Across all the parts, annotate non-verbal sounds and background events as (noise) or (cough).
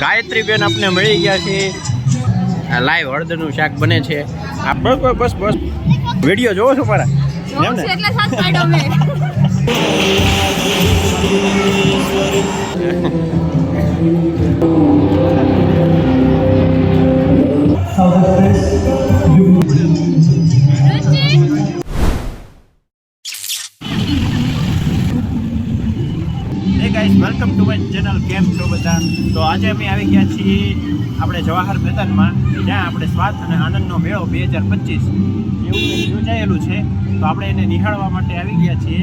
ગાયત્રી બેન આપને મળી ગયા છે. આ લાઈવ હળદરનું શાક બને છે. આ બસ બસ બસ બસ. વીડિયો જોવો છો મારા? એમ ને (laughs) આજે અમે આવી ગયા છીએ આપણે જવાહર મેદાનમાં, જ્યાં આપણે સ્વાદ અને આનંદનો મેળો બે હજાર પચીસ એવું યોજાયેલું છે. તો આપણે એને નિહાળવા માટે આવી ગયા છીએ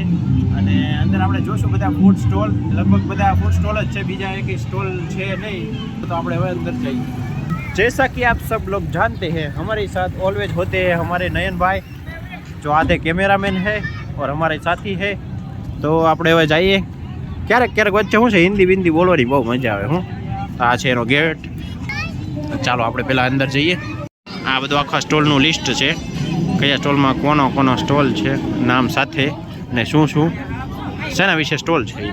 અને અંદર આપણે જોશું બધા ફૂડ સ્ટોલ લગભગ બધા ફૂડ સ્ટોલ જ છે, બીજા એક સ્ટોલ છે નહીં. તો આપણે હવે અંદર જઈએ. જૈસા કે આપ સબ લોગ જાનતે હૈ, હમારે સાથ ઓલવેજ હોતે હૈ, હમારે નયન જો આધે કેમેરામેન હૈ ઓર હમારે સાથી હૈ. તો આપણે હવે જઈએ. ક્યારેક ક્યારેક વચ્ચે શું છે હિન્દી બિન્દી બોલવાની બહુ મજા આવે, હું. આ છે એનો ગેટ. ચાલો આપણે પહેલાં અંદર જઈએ. આ બધું આખા સ્ટોલનું લિસ્ટ છે. કયા સ્ટોલમાં કોનો કોનો સ્ટોલ છે નામ સાથે ને શું શું. શેના વિશે સ્ટોલ છે એ.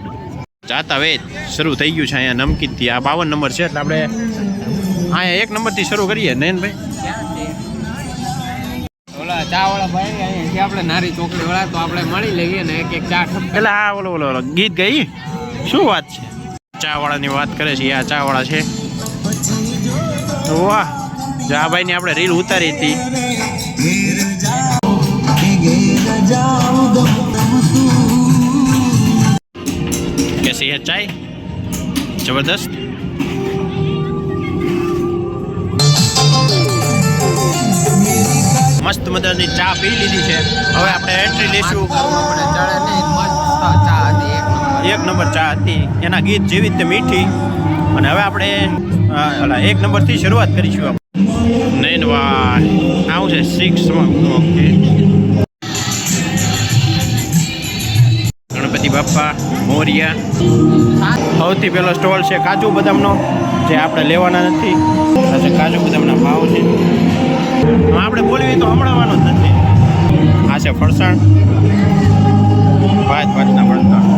જાતા વેદ શરૂ થઈ ગયું છે અહીંયા નમકીનથી. આ બાવન નંબર છે એટલે આપણે અહીંયા એક નંબરથી શરૂ કરીએ. નયનભાઈ? ઓલા ચા વાળા ભાઈ અહીંયાથી આપણે નારી ચોકડી વાળા તો આપણે મળી લઈએ ને એક એક ચા એટલે આ ઓલો ઓલો ગીત ગઈ શું વાત છે? ચાવાળાની વાત કરે છે આ ચાવાળા છે. વાહ, જાભાઈની આપણે રીલ ઉતારી હતી. કેસી હે ચાય? જબરદસ્ત. મસ્ત મજાની ચા પી લીધી છે. હવે આપણે એન્ટ્રી લઈશું. ચડે નહીં, મસ્ત ચા. એક નંબર ચા હતી. એના ગીત જેવી રીતે મીઠી. અને હવે આપણે એક નંબરથી શરૂઆત કરીશું નૈન વાહ આવું છે સિક્સ ઓકે. ગણપતિ બાપ્પા મોરિયા. સૌથી પહેલો સ્ટોલ છે કાજુ બદામનો, જે આપણે લેવાના નથી. આ કાજુ બદામના ભાવ છે. આપણે બોલવી તો હમણાંવાનો જ નથી. આ છે ફરસાણ. ભાત, ભાતના ફરસાણ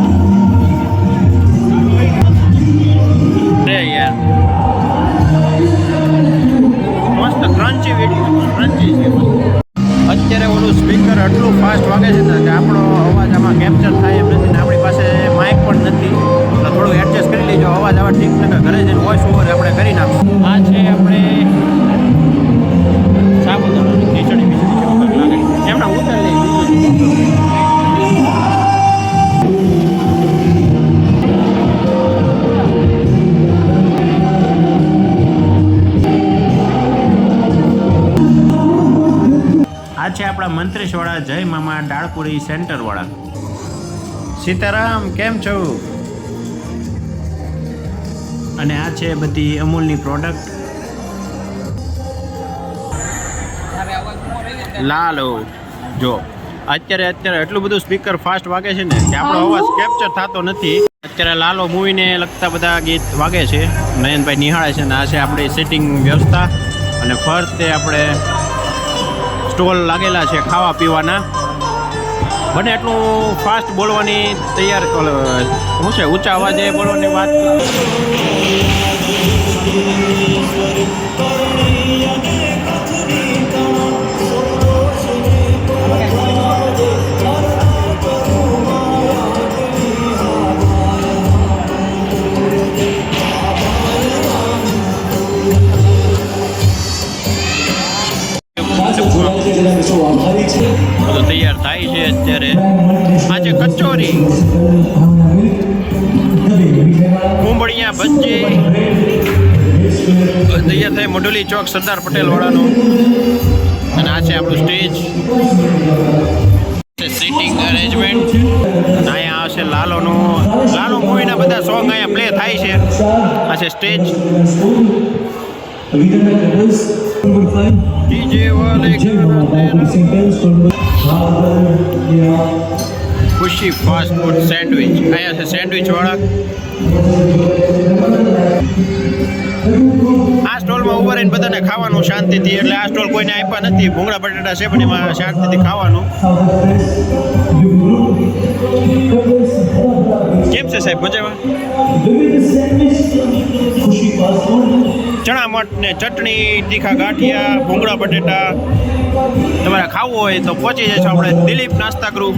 આપણા જય મામા ડાળપુરી સેન્ટરવાળા. સીતારામ કેમ છો? અને આ છે બધી અમૂલની પ્રોડક્ટ લાલો જો અત્યારે અત્યારે એટલું બધું સ્પીકર ફાસ્ટ વાગે છે ને કે આપણો અવાજ કેપ્ચર થતો નથી. અત્યારે લાલો મૂવીને લગતા બધા ગીત વાગે છે. નયનભાઈ નિહાળે છે ને આ છે આપણી સિટિંગ વ્યવસ્થા. અને ફરતે આપણે સ્ટોલ લાગેલા છે ખાવા પીવાના. બને એટલું ફાસ્ટ બોલવાની તૈયાર શું છે, ઊંચા અવાજે બોલવાની વાત. કુંબળિયા ભજી તૈયાર થાય મોઢુલી ચોક સરદાર પટેલ વાળાનો અને આ છે આપણું સ્ટેજ. સિટિંગ અરેન્જમેન્ટ અને અહીંયા આવશે લાલોનું લાલો મૂવીના બધા સોંગ અહીંયા પ્લે થાય છે. આ છે સ્ટેજ. ડીજે વાલે ખુશી ફાસ્ટ ફૂડ સેન્ડવિચ અહીંયા છે સેન્ડવિચ વાળા. આ સ્ટોલમાં ઊભા રહીને બધાને ખાવાનું શાંતિથી, એટલે આ સ્ટોલ કોઈને આપ્યા નથી. ભૂંગળા, બટાટા છે, પણ એમાં શાંતિથી ખાવાનું. કેમ છે સાહેબ, મજામાં? ચણા મઠ ને ચટણી, તીખા ગાંઠિયા, ભૂંગળા બટેટા. તમારે ખાવું હોય તો પહોંચી જશો આપણે Dilip Nasta group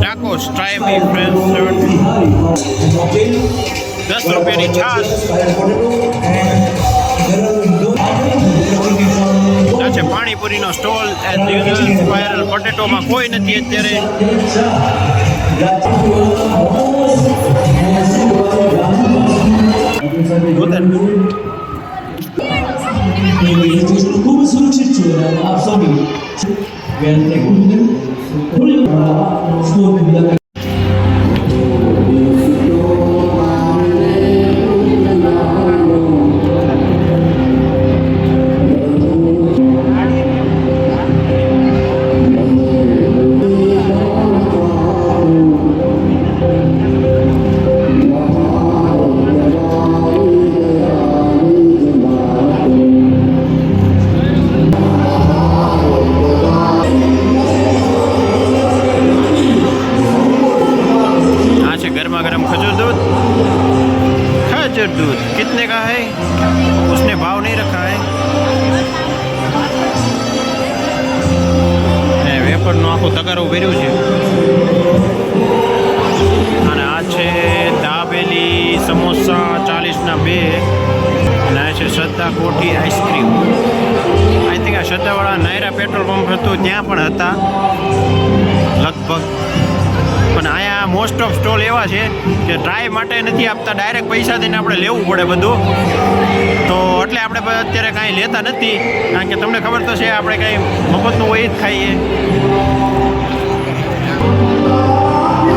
tacos try me friend દસ રૂપિયાની છાશ. છે પાણીપુરીનો સ્ટોલ એઝ યુઝ્યુઅલ સ્પાયરલ પોટેટોમાં કોઈ નથી અત્યારે. ને વેપરનું આખું તગારું ભર્યું છે. અને આ છે દાબેલી સમોસા ચાલીસના બે. અને આ છે શ્રદ્ધા કોઠી આઈસ્ક્રીમ. આઈ થિંક આ શ્રદ્ધાવાળા નાયરા પેટ્રોલ પંપ હતું, ત્યાં પણ હતા. લગભગ. પણ અહીંયા મોસ્ટ ઓફ સ્ટોલ એવા છે કે ટ્રાય માટે નથી આપતા ડાયરેક્ટ પૈસા દઈને આપણે લેવું પડે બધું. તો એટલે આપણે અત્યારે કાંઈ લેતા નથી. કારણ કે તમને ખબર તો છે, આપણે કાંઈ મફતનું હોય જ ખાઈએ.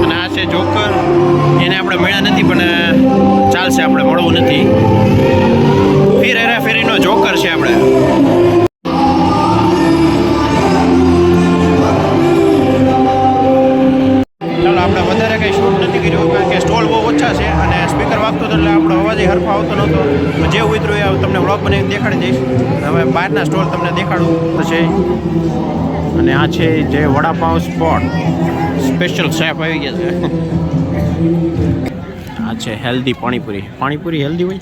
અને આ છે જોકર. એને આપણે મળ્યા નથી, પણ ચાલશે, આપણે મળવું નથી. ફેર હેરા ફેરીનો જોકર છે આપણે. વધારે કંઈ શૂટ નથી કર્યું, કારણ કે સ્ટોલ બહુ ઓછા છે અને સ્પીકર વાગતો હતો એટલે આપણો અવાજ હરફો આવતો નહોતો. જે ઉતર્યું એ તમને વ્લોગ બનાવીને દેખાડી દઈશ. હવે બહારના સ્ટોલ તમને દેખાડું પછી અને આ છે જે વડાપાઉં સ્પોટ સ્પેશિયલ શેફ આવી ગયા છે. આ છે હેલ્ધી પાણીપુરી. પાણીપુરી હેલ્ધી હોય?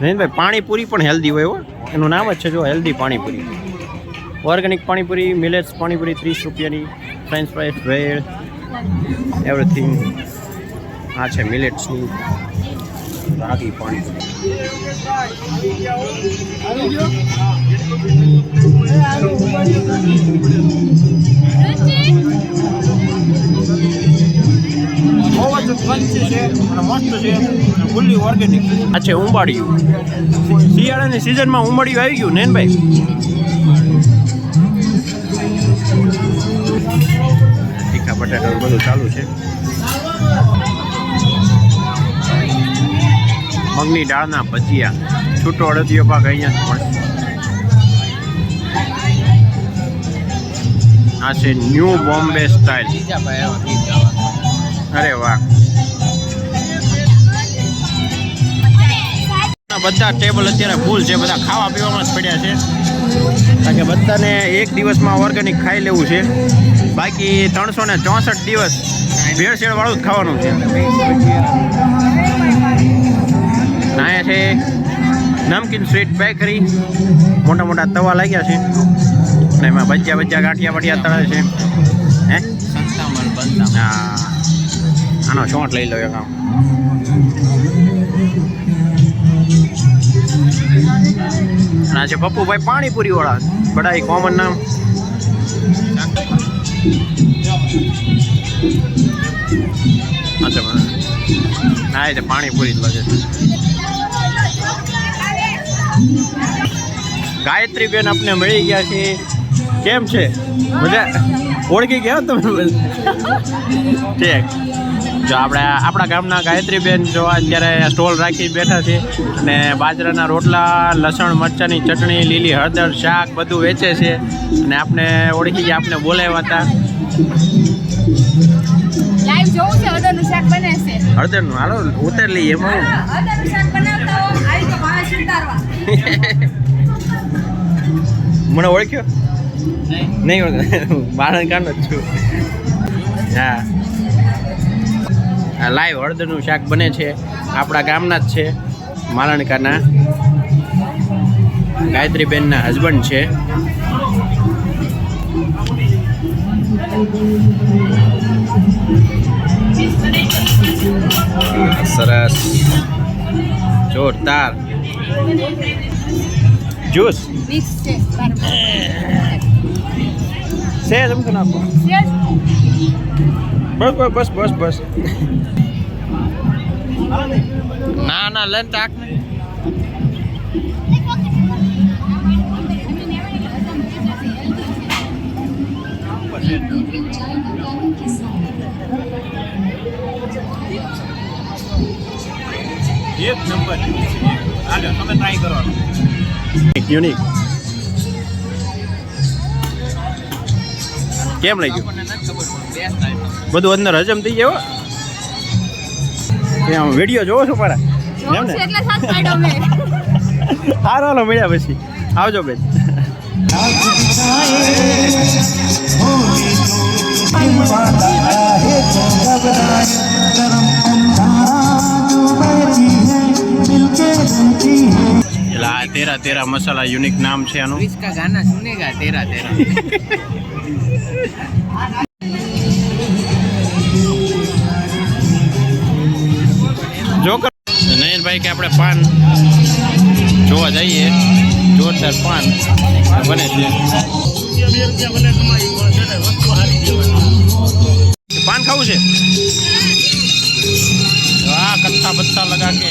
નવીનભાઈ પાણીપુરી પણ હેલ્ધી હોય હો. એનું નામ જ છે જો healthy panipuri. Organic panipuri millets panipuri, ત્રીસ રૂપિયાની. ફ્રેન્ચ ફ્રાઈસ વેળ એવરીથિંગ આ છે મિલેટ્સનું રાગી પણ. આ છે ઉંબાડિયું. શિયાળાની સિઝનમાં ઉંબાડિયું આવી ગયું નેનભાઈ બટાટા બધું ચાલુ છે. મગની દાળના ભજીયા. છૂટો અડદિયો પાક અહીંયા પણ આ છે ન્યૂ બોમ્બે સ્ટાઇલ. અરે વાહ. બધા ટેબલ અત્યારે ફૂલ છે, બધા ખાવા પીવામાં જ પડ્યા છે. કારણ કે બધાને એક દિવસમાં ઓર્ગેનિક ખાઈ લેવું છે. બાકી ત્રણસો ને ચોસઠ દિવસ ભેળસેળ વાળું જ ખાવાનું છે. અહીંયા છે નમકીન સ્વીટ બેકરી. મોટા મોટા તવા લાગ્યા છે. અને એમાં ભજીયા ભજીયા ગાંઠિયા બટિયા તળે છે. હે? હા. આનો શોટ લઈ લો એક આમ. અને છે પપ્પુભાઈ પાણીપુરી વાળા બધા કોમન નામ. અચ્છા બરાબર. હા એ તો પાણીપુરી જ લાગે. ગાયત્રી બેન આપને મળી ગયા છે. કેમ છે? મજા ઓળખી ગયા તમે ઠીક. જો આપણે આપણા ગામના ગાયત્રીબેન જો અત્યારે સ્ટોલ રાખી બેઠા છે અને બાજરાના રોટલા લસણ મરચાંની ચટણી લીલી હળદર શાક બધું વેચે છે અને આપણે ઓળખી ગયા આપણે બોલાવ્યા હતા. હળદરનું હાલો ઉતાર લઈએ એમાં (laughs) મને ઓળખ્યો? નહીં. ઓળખ્યો (laughs) બાળણ જ છું. હા. આ લાઈવ હળદરનું શાક બને છે. આપણા ગામના જ છે. માલણકાના ગાયત્રીબેનના હસબન્ડ છે. સરસ. જોરદાર. જ્યુસ છે. છે જમ તો નાખો. બસ બસ બસ બસ બસ ના ના લન તાક એક નંબર હાલો તમે ટ્રાય કરો યુનિક કેમ લાગ્યું બધું અંદર હજમ થઈ જાય આમ વીડિયો જોવો છો પારા એમ ને સારો હાલો મળ્યા પછી. આવજો બેન. તેરા તેરા મસાલા યુનિક નામ છે આનું. ગાના સુનેગા તેરા તેરા. (laughs) નયનભાઈ કે આપણે પાન જોવા જઈએ. જોરદાર પાન બને છે. પાન ખાવું છે? આ કત્તા બત્તા લગા કે.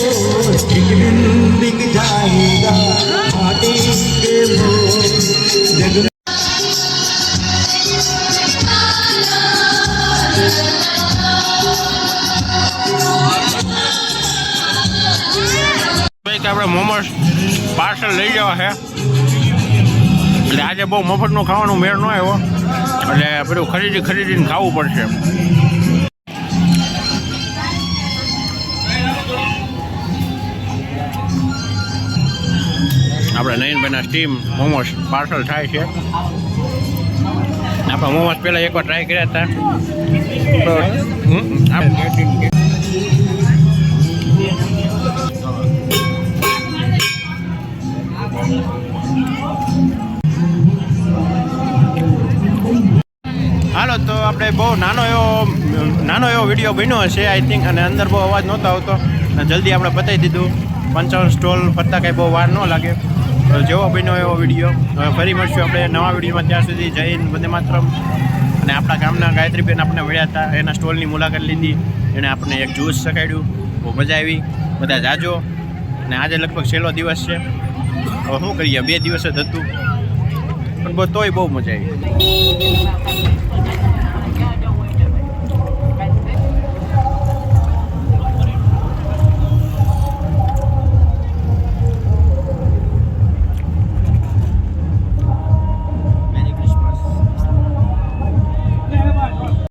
એટલે આજે બહુ મફતનું ખાવાનું મેળ ન આવ્યો. એટલે બધું ખરીદી ખરીદીને ખાવું પડશે આપણે નયનભાઈના સ્ટીમ મોમોસ પાર્સલ થાય છે. આપણે મોમોસ પહેલાં એકવાર ટ્રાય કર્યા હતા. આપણે બહુ નાનો એવો નાનો એવો વીડિયો બન્યો હશે આઈ થિંક અને અંદર બહુ અવાજ નહોતો આવતો. અને જલ્દી આપણે પતાવી દીધું. પંચાવન સ્ટોલ ફરતા કંઈ બહુ વાર ન લાગે. તો જેવો બન્યો એવો વીડિયો. હવે ફરી મળશું આપણે નવા વિડીયોમાં ત્યાં સુધી. જય હિન્દ, વંદે માતરમ. અને આપણા ગામના ગાયત્રીબેન આપણે મળ્યા હતા. એના સ્ટોલની મુલાકાત લીધી. એણે આપણને એક જ્યુસ શકાડ્યું બહુ મજા આવી. બધા જાજો. અને આજે લગભગ છેલ્લો દિવસ છે. હવે શું કરીએ? બે દિવસ જ હતું. પણ બહુ તોય બહુ મજા આવી.